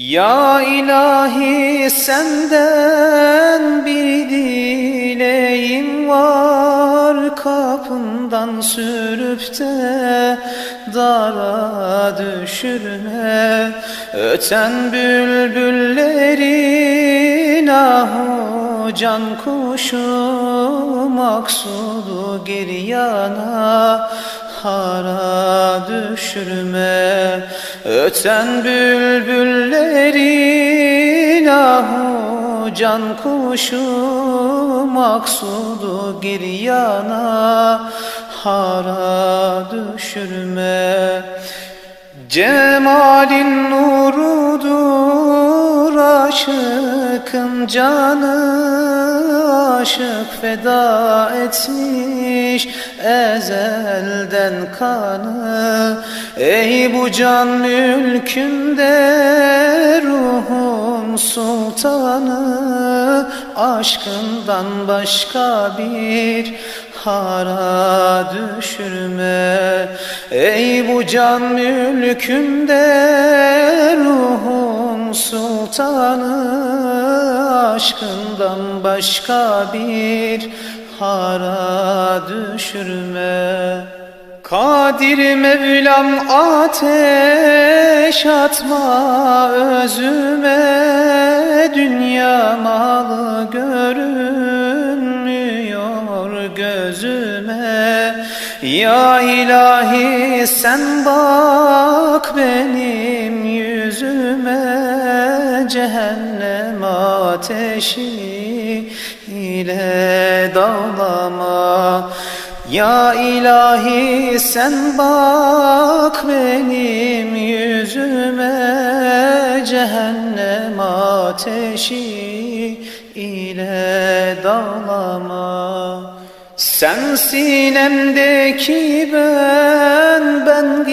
Ya ilahi senden bir dileğim var. Kapından sürüp de dara düşürme. Öten bülbüllerin ahu can kuşu Maksudu giryana hara düşürme Öten bülbüllerin ahu can kuşu Maksudu giryana hara düşürme. Cemalin nurudur aşıkın canı Aşık feda etmiş ezelden kanı. Ey bu can mülkünde ruhum sultanı Aşkından başka bir hara düşürme. Ey bu can mülkünde ruhum sultanı Aşkından başka bir hara düşürme. Kadir Mevlam ateş atma özüme. Dünya malı görünmüyor gözüme. Ya ilahi sen bak benim yüzüme. Cehennem ateşi ile dağlama. Ya ilahi sen bak benim yüzüme Cehennem ateşi ile dağlama. Sen sinemdeki ben ben